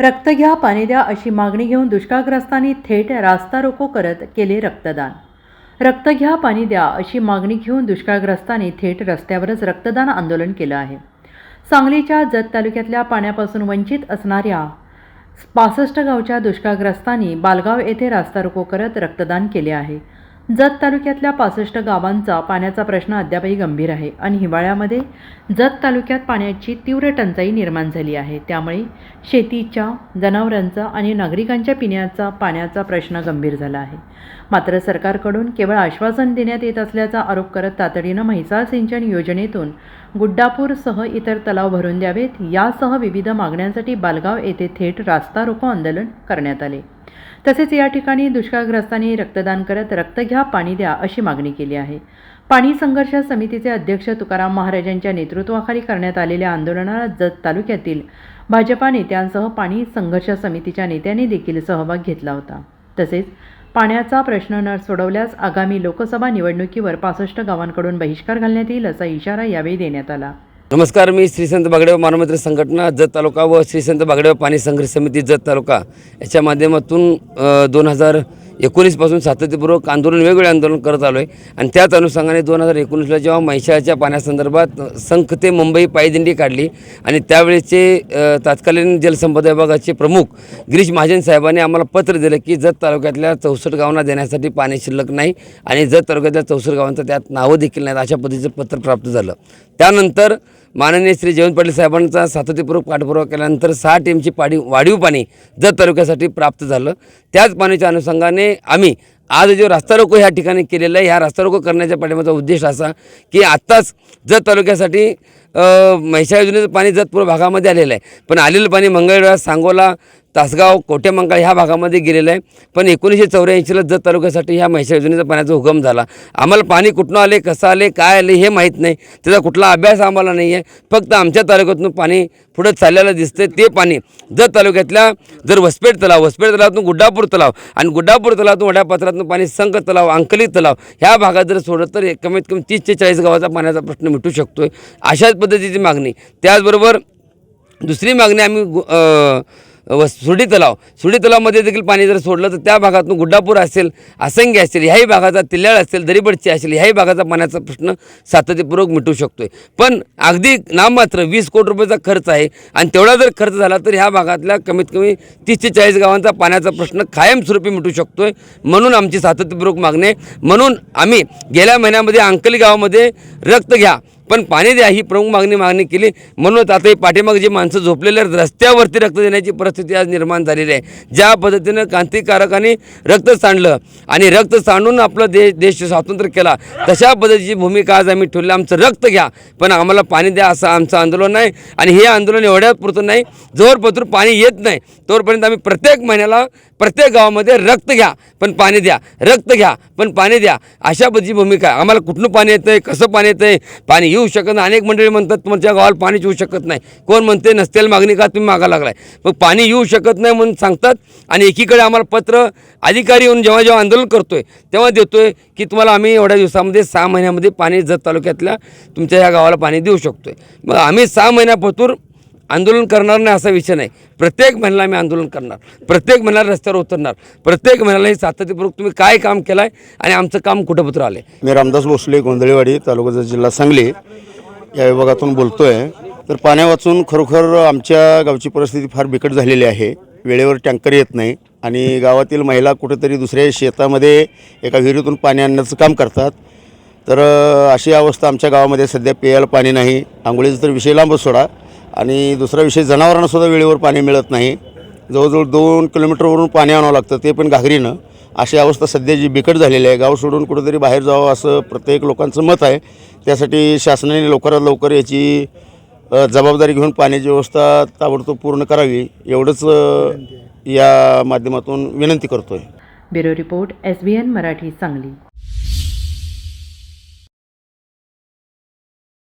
रक्त घ्या पाणी द्या अशी मागणी घेऊन दुष्काळग्रस्तांनी थेट रास्ता रोको करत केले रक्तदान. रक्त घ्या पाणी द्या अशी मागणी घेऊन दुष्काळग्रस्तांनी थेट रस्त्यावरच रक्तदान आंदोलन केलं आहे. सांगलीच्या जत तालुक्यातल्या पाण्यापासून वंचित असणाऱ्या पासष्ट गावच्या दुष्काळग्रस्तांनी बालगाव येथे रास्ता रोको करत रक्तदान केले आहे. जत तालुक्यातल्या पासष्ट गावांचा पाण्याचा प्रश्न अद्यापही गंभीर आहे आणि हिवाळ्यामध्ये जत तालुक्यात पाण्याची तीव्र टंचाई निर्माण झाली आहे. त्यामुळे शेतीच्या जनावरांचा आणि नागरिकांच्या पिण्याचा पाण्याचा प्रश्न गंभीर झाला आहे. मात्र सरकारकडून केवळ आश्वासन देण्यात येत असल्याचा आरोप करत तातडीनं म्हैसाळ सिंचन योजनेतून गुड्डापूरसह इतर तलाव भरून द्यावेत. यासह विविध मागण्यांसाठी बालगाव येथे थेट रास्ता रोको आंदोलन करण्यात आले. तसेच या ठिकाणी दुष्काळग्रस्तांनी रक्तदान करत रक्त घ्या पाणी द्या अशी मागणी केली आहे. पाणी संघर्ष समितीचे अध्यक्ष तुकाराम महाराजांच्या नेतृत्वाखाली करण्यात आलेल्या आंदोलनाला जत तालुक्यातील भाजपा नेत्यांसह पाणी संघर्ष समितीच्या नेत्यांनी देखील सहभाग घेतला होता. तसेच पाण्याचा प्रश्न न सोडवल्यास आगामी लोकसभा निवडणुकीवर पासष्ट गावांकडून बहिष्कार घालण्यात येईल असा इशारा यावेळी देण्यात आला. नमस्कार मी श्रीसंत बागडेव मानवमित्र संघटना जत तालुका व श्रीसंत बागडेव पाणी संघर्ष समिती जत तालुका. याच्या माध्यमातून दोन हजार एकोणीसपासून सातत्यपूर्वक आंदोलन वेगवेगळे आंदोलन करत आलो आहे आणि त्याच अनुषंगाने दोन हजार एकोणीसला जेव्हा म्हैशाळच्या पाण्यासंदर्भात संख ते मुंबई पायदिंडी काढली आणि त्यावेळेचे तत्कालीन जलसंपदा विभागाचे प्रमुख गिरीश महाजन साहेबांनी आम्हाला पत्र दिलं की जत तालुक्यातल्या चौसष्ट गावांना देण्यासाठी पाणी शिल्लक नाही आणि जत तालुक्यातल्या चौसष्ट गावांचं त्यात नावं देखील नाहीत अशा पद्धतीचं पत्र प्राप्त झालं. त्यानंतर माननीय श्री जयवंत पाटील साहेबांचा सातत्यपूर्वक पाठपुरावा केल्यानंतर सहा टीमची पाणी वाढीव पाणी जत तालुक्यासाठी प्राप्त झालं. त्याच पाण्याच्या अनुषंगाने आम्ही आज जो रास्ता रोको ह्या ठिकाणी केलेला आहे ह्या रास्ता रोको करण्याच्या पाठिंबाचा उद्देश असा की आत्ताच जत तालुक्यासाठी अ, योजनेचं पाणी जतपूर भागामध्ये आलेलं आहे. पण आलेलं पाणी मंगळवेळा सांगोला तासगाव कोटेमंकाळ ह्या भागामध्ये गेलेलं आहे. पण एकोणीसशे चौऱ्याऐंशीला जत तालुक्यासाठी ह्या म्हैसाळ योजनेचा पाण्याचा उगम झाला. आम्हाला पाणी कुठनं आले कसं आले काय आले हे माहीत नाही. त्याचा कुठला अभ्यास आम्हाला नाही आहे. फक्त आमच्या तालुक्यातून पाणी पुढं चाललेलं दिसतं ते पाणी जत तालुक्यातल्या जर वसपेट तलाव वसपेट तलावातून गुड्डापूर तलाव आणि गुड्डापूर तलावातून वड्यापात्रातून पाणी संघ तलाव अंकलित तलाव ह्या भागात जर सोडत तर कमीत कमी तीस ते चाळीस गावाचा पाण्याचा प्रश्न मिटू शकतो आहे अशाच पद्धतीची मागणी. त्याचबरोबर दुसरी मागणी आम्ही व सुरडी तलाव. सुडी तलावमध्ये देखील पाणी जर सोडलं तर त्या भागातून गुड्डापूर असेल असंग्य असेल ह्याही भागाचा तिल्याळ असेल दरीबडची असेल ह्याही भागाचा पाण्याचा प्रश्न सातत्यपूर्वक मिटू शकतोय. पण अगदी नाममात्र वीस कोटी रुपयाचा खर्च आहे आणि तेवढा जर खर्च झाला तर ह्या भागातल्या कमीत कमी तीस ते चाळीस गावांचा पाण्याचा प्रश्न कायमस्वरूपी मिटू शकतोय. म्हणून आमची सातत्यपूर्वक मागणी आहे. म्हणून आम्ही गेल्या महिन्यामध्ये अंकली गावामध्ये रक्त घ्या. पण पाणी द्या ही प्रमुख मागणी मागणी केली. म्हणूनच आता ही पाठीमागे जे माणसं झोपलेले आहेत रस्त्यावरती रक्त देण्याची परिस्थिती आज निर्माण झालेली आहे. ज्या पद्धतीनं क्रांतिकारकांनी रक्त सांडलं आणि रक्त सांडून आपलं देश देश स्वातंत्र्य केला तशा पद्धतीची भूमिका आज आम्ही ठेवली. आमचं रक्त घ्या पण आम्हाला पाणी द्या असं आमचं आंदोलन आहे आणि हे आंदोलन एवढ्याच पुरतं नाही. जोरपत्र पाणी येत नाही. तोपर्यंत आम्ही प्रत्येक महिन्याला प्रत्येक गावामध्ये रक्त घ्या पण पाणी द्या. रक्त घ्या पण पाणी द्या. अशा पद्धतीची भूमिका आहे. आम्हाला कुठलं पाणी येतं आहे कसं पाणी येतं आहे पाणी येऊ शकत नाही. अनेक मंडळी म्हणतात तुमच्या गावाला पाणीच येऊ शकत नाही. कोण म्हणते नसतेल मागणी का? तुम्ही मागा लागलाय. मग पाणी येऊ शकत नाही म्हणून सांगतात. आणि एकीकडे आम्हाला पत्र अधिकारी येऊन जेव्हा जेव्हा आंदोलन करतोय तेव्हा देतोय की तुम्हाला आम्ही एवढ्या दिवसामध्ये सहा महिन्यामध्ये पाणी जत तालुक्यातल्या तुमच्या ह्या गावाला पाणी देऊ शकतोय. मग आम्ही सहा महिन्यापासून आंदोलन करणार नाही असा विषय नाही. प्रत्येक महिन्याला आम्ही आंदोलन करणार. प्रत्येक महिन्याला रस्त्यावर उतरणार. प्रत्येक महिन्याला हे सातत्यपूर्वक तुम्ही काय काम केलं आहे आणि आमचं काम कुठं पत्र आलं आहे मी रामदास भोसले गोंधळेवाडी तालुक्याचा जिल्हा सांगली या विभागातून बोलतो आहे तर पाण्या वाचून खरोखर आमच्या गावची परिस्थिती फार बिकट झालेली आहे. वेळेवर टँकर येत नाही आणि गावातील महिला कुठेतरी दुसऱ्या शेतामध्ये एका विहिरीतून पाणी आणण्याचं काम करतात. तर अशी अवस्था आमच्या गावामध्ये सध्या प्यायला पाणी नाही. आंघोळीचा तर विषय लांबच सोडा. आणि दुसरा विषय जनावरांनासुद्धा वेळेवर पाणी मिळत नाही. जवळजवळ दोन किलोमीटरवरून पाणी आणावं लागतं ते पण घागरीनं. अशी अवस्था सध्या जी बिकट झालेली आहे. गाव सोडून कुठेतरी बाहेर जावं असं प्रत्येक लोकांचं मत आहे. त्यासाठी शासनाने लवकरात लवकर याची जबाबदारी घेऊन पाण्याची व्यवस्था ताबडतोब पूर्ण करावी एवढंच या माध्यमातून विनंती करतो आहे bureau report S B N Marathi Sangli.